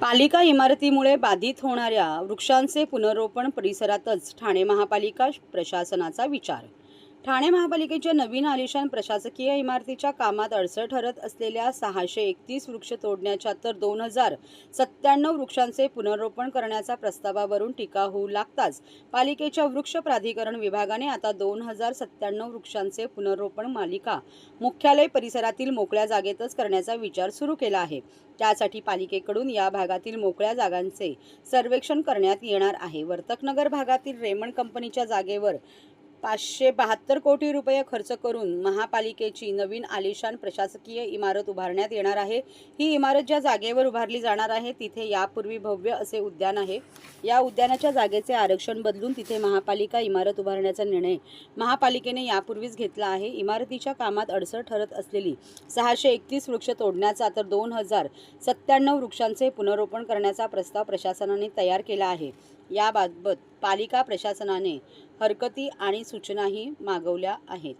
पालिका इमारतीमुळे बाधित होणाऱ्या वृक्षांचे पुनर्रोपण परिसरातच ठाणे महापालिका प्रशासनाचा विचार. ठाणे महापालिकेच्या नवीन आलिशान प्रशासकीय इमारतीच्या कामात अडसर ठरत असलेल्या सहाशे एकतीस वृक्ष तोडण्याच्या तर दोन हजार सत्त्याण्णव वृक्षांचे पुनर्रोपण करण्याचा प्रस्तावावरून टीका होऊ लागताच पालिकेच्या वृक्ष प्राधिकरण विभागाने आता दोन हजार सत्त्याण्णव वृक्षांचे पुनर्रोपण मालिका मुख्यालय परिसरातील मोकळ्या जागेतच करण्याचा विचार सुरू केला आहे. त्यासाठी पालिकेकडून या भागातील मोकळ्या जागांचे सर्वेक्षण करण्यात येणार आहे. वर्तकनगर भागातील रेमंड कंपनीच्या जागेवर पाचशे बहात्तर कोटी रुपये खर्च करून महापालिकेची नवीन आलिशान प्रशासकीय इमारत उभारण्यात येणार आहे. ही इमारत ज्या जागेवर उभारली जाणार आहे तिथे यापूर्वी भव्य असे उद्यान आहे. या उद्यानाच्या जागेचे आरक्षण बदलून तिथे महापालिका इमारत उभारण्याचा निर्णय महापालिकेने यापूर्वीच घेतला आहे. इमारतीच्या कामात अडसर ठरत असलेली सहाशे एकतीस वृक्ष तोडण्याचा तर दोन हजार सत्त्याण्णव वृक्षांचे पुनरोपण करण्याचा प्रस्ताव प्रशासनाने तयार केला आहे. याबाबत पालिका प्रशासनाने हरकती आणि सूचनाही मागवल्या आहेत.